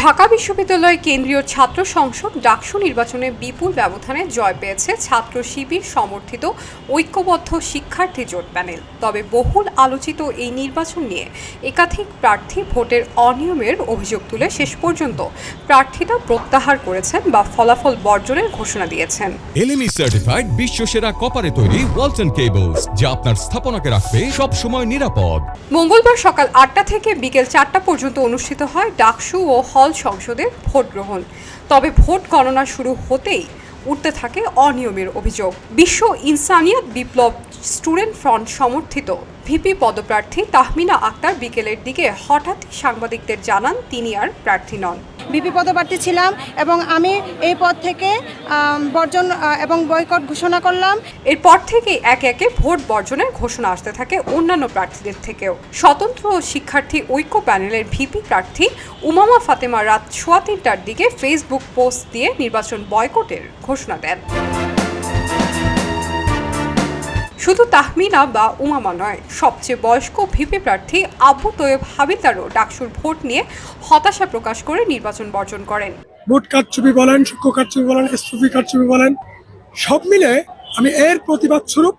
ঢাকা বিশ্ববিদ্যালয় কেন্দ্রীয় ছাত্র সংসদ ডাকসু নির্বাচনে বিপুল ব্যবধানে জয় পেয়েছে ছাত্র শিবির সমর্থিত ঐক্যবদ্ধ শিক্ষার্থী জোট প্যানেল। তবে বহুল আলোচিত এই নির্বাচন নিয়ে একাধিক প্রার্থী ভোটের অনিয়মের অভিযোগ তুলে শেষ পর্যন্ত প্রার্থীতা প্রত্যাহার করেছেন বা ফলাফল বর্জনের ঘোষণা দিয়েছেন। এলএমই সার্টিফাইড বিশ্ব সেরা কপারে তৈরি ওয়ালটন কেবলস যা আপনার স্থাপনাকে রাখবে সব সময় নিরাপদ। মঙ্গলবার সকাল আটটা থেকে বিকেল চারটা পর্যন্ত অনুষ্ঠিত হয় ডাকসু ও হল সংসদের ভোট গ্রহণ। তবে ভোট গণনা শুরু হতেই উঠতে থাকে অনিয়মের অভিযোগ। বিশ্ব ইনসানিয়াত বিপ্লব স্টুডেন্ট ফ্রন্ট সমর্থিত ভিপি পদপ্রার্থী তাহমিনা আক্তার বিকেলের দিকে হঠাৎ সাংবাদিকদের জানান তিনি আর প্রার্থী নন। বিপি পদপ্রার্থী ছিলাম এবং আমি এই পদ থেকে বর্জন এবং বয়কট ঘোষণা করলাম। এরপর থেকেই একে একে ভোট বর্জনের ঘোষণা আসতে থাকে অন্যান্য প্রার্থীদের থেকেও। স্বতন্ত্র শিক্ষার্থী ঐক্য প্যানেলের ভিপি প্রার্থী উমামা ফাতেমা রাত সোয়া তিনটার দিকে ফেসবুক পোস্ট দিয়ে নির্বাচন বয়কটের ঘোষণা দেন। শুধু তাহমিনা বা উমামা নয় সবচেয়ে বয়স্ক ভিপি প্রার্থী আবু তোয়েব হাবিলদারও ডাকসুর ভোট নিয়ে হতাশা প্রকাশ করে নির্বাচন বর্জন করেন। ভোট কারচুপি বলেন সূক্ষ্ম কারচুপি বলেন এসপি কারচুপি বলেন সব মিলে আমি এর প্রতিবাদ স্বরূপ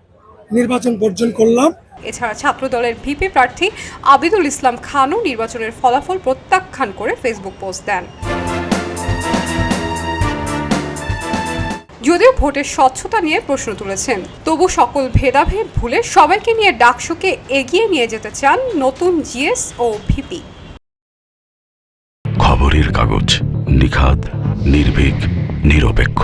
নির্বাচন বর্জন করলাম। এছাড়া ছাত্রদলের ভিপি প্রার্থী আবিদুল ইসলাম খানও নির্বাচনের ফলাফল প্রত্যাখ্যান করে ফেসবুক পোস্ট দেন। যদিও ভোটের স্বচ্ছতা নিয়ে প্রশ্ন তুলেছেন। তবু সকল ভেদাভেদ ভুলে সবাইকে নিয়ে ডাকসুকে এগিয়ে নিয়ে যেতে চান নতুন জিএস ও ভিপি। খবরের কাগজ নিখাদ, নির্ভীক, নিরপেক্ষ।